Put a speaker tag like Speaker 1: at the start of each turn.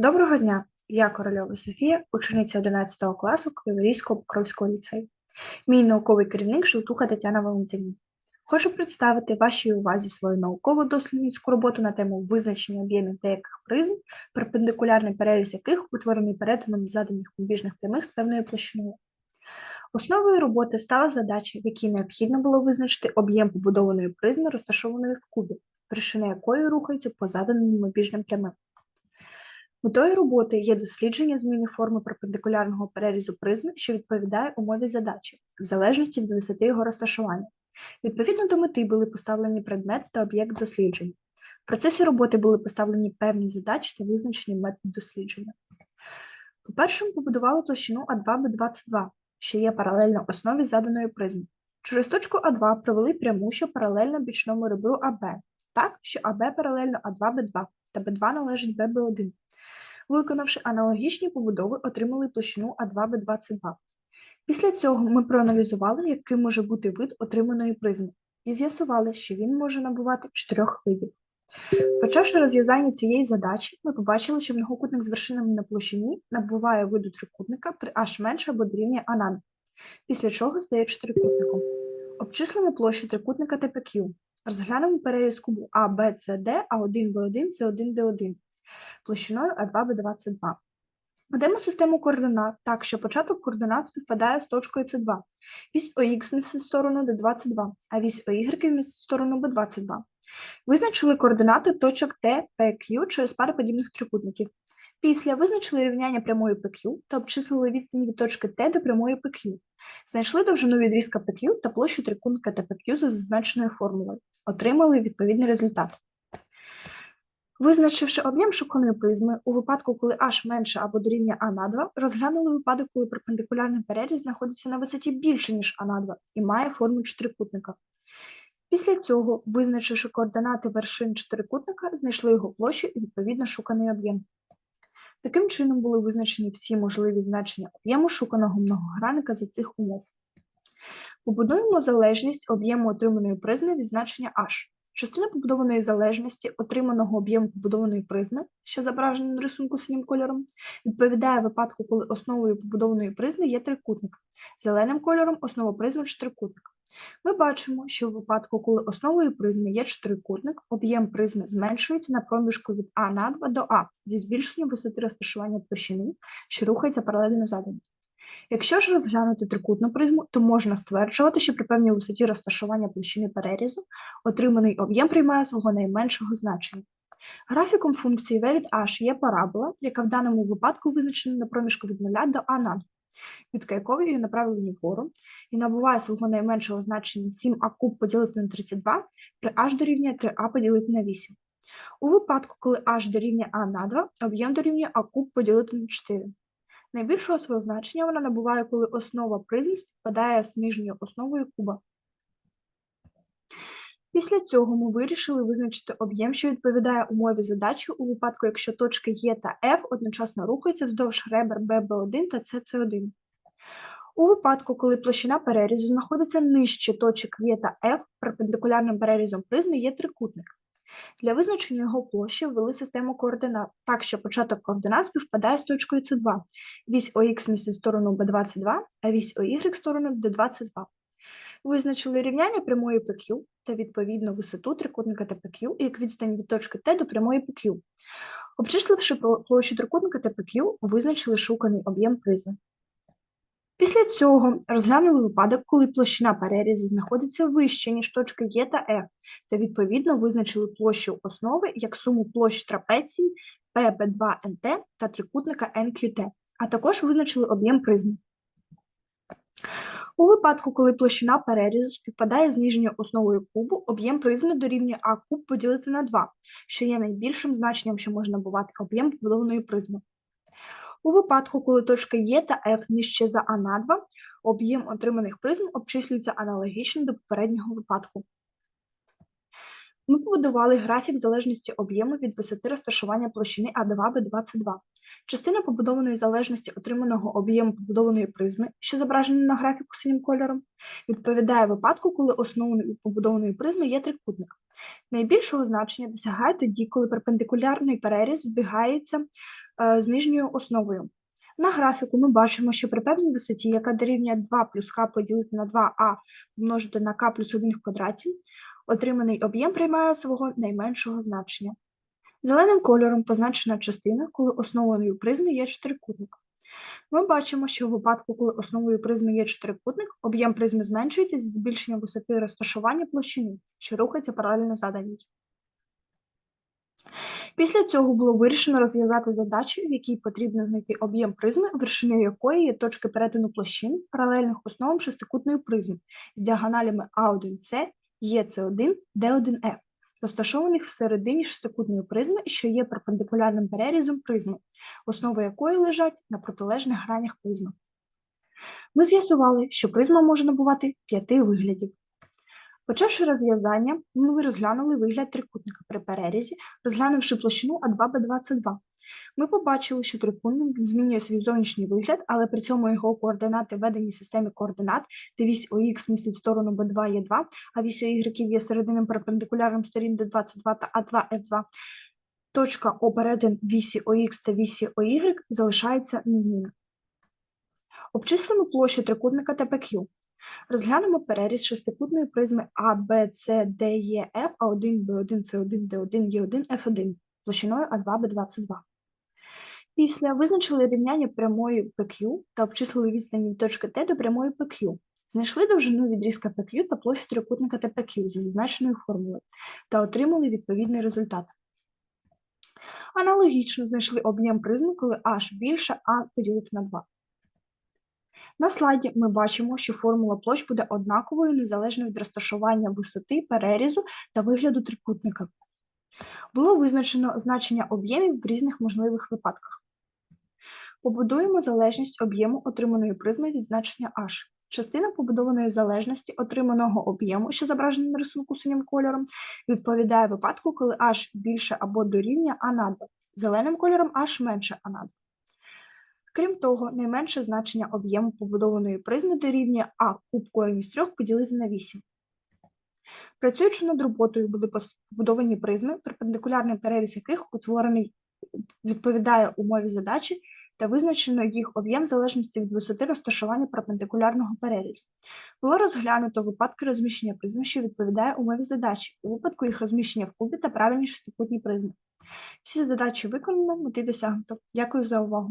Speaker 1: Доброго дня! Я Корольова Софія, учениця 11 класу Криворізького Покровського ліцею. Мій науковий керівник Желтуха Тетяна Валентинівна. Хочу представити вашій увазі свою науково-дослідницьку роботу на тему визначення об'ємів деяких призм, перпендикулярний переріз яких утворений перетином заданих побіжних прямих з певною площиною. Основою роботи стала задача, в якій необхідно було визначити об'єм побудованої призми, розташованої в кубі, вершина якої рухається по заданим побіжним прямим. Метою роботи є дослідження зміни форми перпендикулярного перерізу призми, що відповідає умові задачі, в залежності від висоти його розташування. Відповідно до мети були поставлені предмет та об'єкт дослідження. В процесі роботи були поставлені певні задачі та визначені методи дослідження. По-перше, побудували площину А2Б22, що є паралельно основі заданої призми. Через точку А2 провели пряму, що паралельно бічному ребру АБ, так, що АБ паралельно А2Б2 та Б2 належить ББ1. Виконавши аналогічні побудови, отримали площину А2Б22. Після цього ми проаналізували, яким може бути вид отриманої призми, і з'ясували, що він може набувати чотирьох видів. Почавши розв'язання цієї задачі, ми побачили, що многокутник з вершинами на площині набуває виду трикутника при h менше або дорівнює А над, після чого стає чотирикутником. Обчислимо площу трикутника ТПQ. Розглянемо переріз кубу А, Б, С, Д, А1, Б1, С1, Д1 площиною А2Б22. Ведемо систему координат так, що початок координат співпадає з точкою С2. Вісь ОХ містить сторону Д22, а вісь ОY містить сторону Б22. Визначили координати точок Т, П, Q через пари подібних трикутників. Після визначили рівняння прямої PQ та обчислили відстань від точки Т до прямої PQ. Знайшли довжину відрізка PQ та площу трикутника ТПQ за зазначеною формулою. Отримали відповідний результат. Визначивши об'єм шуканої призми, у випадку, коли h менше або дорівнює а на 2, розглянули випадок, коли перпендикулярний переріз знаходиться на висоті більше, ніж а на 2 і має форму чотирикутника. Після цього, визначивши координати вершин чотирикутника, знайшли його площу і відповідно шуканий об'єм. Таким чином були визначені всі можливі значення об'єму шуканого многогранника за цих умов. Побудуємо залежність об'єму отриманої призми від значення h. Частина побудованої залежності отриманого об'єму побудованої призми, що зображена на рисунку синім кольором, відповідає випадку, коли основою побудованої призми є трикутник. Зеленим кольором основа призми чотирикутник. Ми бачимо, що в випадку, коли основою призми є чотирикутник, об'єм призми зменшується на проміжку від А на 2 до А зі збільшенням висоти розташування площини, що рухається паралельно заданій. Якщо ж розглянути трикутну призму, то можна стверджувати, що при певній висоті розташування площини перерізу отриманий об'єм приймає свого найменшого значення. Графіком функції v від h є парабола, яка в даному випадку визначена на проміжку від 0 до а над, від її направлені вгору, і набуває свого найменшого значення 7а куб поділити на 32 при h дорівнює 3а поділити на 8. У випадку, коли h дорівнює а на 2, об'єм дорівнює а куб поділити на 4. Найбільшого свого значення вона набуває, коли основа призм співпадає з нижньою основою куба. Після цього ми вирішили визначити об'єм, що відповідає умові задачі у випадку, якщо точки Е та F одночасно рухаються вздовж ребер ББ1 та СС1. У випадку, коли площина перерізу знаходиться нижче точок Е та F, перпендикулярним перерізом призми є трикутник. Для визначення його площі ввели систему координат, так що початок координат співпадає з точкою С2. Вісь ОХ містить сторону Б22, а вісь ОY сторону Д22. Визначили рівняння прямої PQ та відповідно висоту трикутника ТПQ як відстань від точки Т до прямої PQ. Обчисливши площу трикутника ТПQ, визначили шуканий об'єм призми. Після цього розглянули випадок, коли площина перерізу знаходиться вище, ніж точки Е та F, та відповідно визначили площу основи як суму площ трапеції PB2NT та трикутника NQT, а також визначили об'єм призми. У випадку, коли площина перерізу співпадає з нижньою основою кубу, об'єм призми дорівнює А куб поділити на 2, що є найбільшим значенням, що може набувати об'єм вбудованої призми. У випадку, коли точка Е та F нижче за А на 2, об'єм отриманих призм обчислюється аналогічно до попереднього випадку. Ми побудували графік залежності об'єму від висоти розташування площини А2 Б22. Частина побудованої залежності отриманого об'єму побудованої призми, що зображена на графіку синім кольором, відповідає випадку, коли основною побудованої призми є трикутник. Найбільшого значення досягає тоді, коли перпендикулярний переріз збігається е, з нижньою основою. На графіку ми бачимо, що при певній висоті, яка дорівнює 2 плюс k поділити на 2а помножити на k плюс 1 в квадраті, отриманий об'єм приймає свого найменшого значення. Зеленим кольором позначена частина, коли основою призми є чотирикутник. Ми бачимо, що в випадку, коли основою призми є чотирикутник, об'єм призми зменшується зі збільшенням висоти розташування площини, що рухається паралельно заданій. Після цього було вирішено розв'язати задачу, в якій потрібно знайти об'єм призми, вершиною якої є точки перетину площин, паралельних основам шестикутної призми з діагоналями А1С, ЄС1, Д1Ф, розташованих всередині шестикутної призми, що є перпендикулярним перерізом призми, основи якої лежать на протилежних гранях призми. Ми з'ясували, що призма може набувати п'яти виглядів. Почавши розв'язання, ми розглянули вигляд трикутника при перерізі, розглянувши площину А2Б22. Ми побачили, що трикутник змінює свій зовнішній вигляд, але при цьому його координати введені в системі координат, де вісь ОХ містить сторону Б2 є 2, а вісь Y є серединним перпендикулярним сторін Д22 та А2Ф2. Точка О перетин вісі ОХ та вісі OY залишається незмінною. Обчислимо площу трикутника ТПQ. Розглянемо переріз шестикутної призми А, Б, С, Д, Е, Ф, А1, Б1, С1, Д1, Е1, Ф1 площиною А2, Б22. Після визначили рівняння прямої PQ та обчислили відстані від точки Т до прямої PQ. Знайшли довжину відрізка PQ та площу трикутника ТПQ за зазначеною формулою та отримали відповідний результат. Аналогічно знайшли об'єм призми, коли h більше А поділити на 2. На слайді ми бачимо, що формула площ буде однаковою незалежно від розташування висоти, перерізу та вигляду трикутника. Було визначено значення об'ємів в різних можливих випадках. Побудуємо залежність об'єму отриманої призми від значення h. Частина побудованої залежності отриманого об'єму, що зображена на рисунку синім кольором, відповідає випадку, коли h більше або дорівнює а на 2. Зеленим кольором h менше а на 2. Крім того, найменше значення об'єму побудованої призми дорівнює а куб корінь із 3 поділити на 8. Працюючи над роботою, були побудовані призми, перпендикулярний переріз яких утворений відповідає умові задачі та визначено їх об'єм в залежності від висоти розташування перпендикулярного перерізу. Було розглянуто випадки розміщення призм, що відповідає умові задачі, у випадку їх розміщення в кубі та правильні шестикутні призми. Всі задачі виконано, мети досягнуто. Дякую за увагу.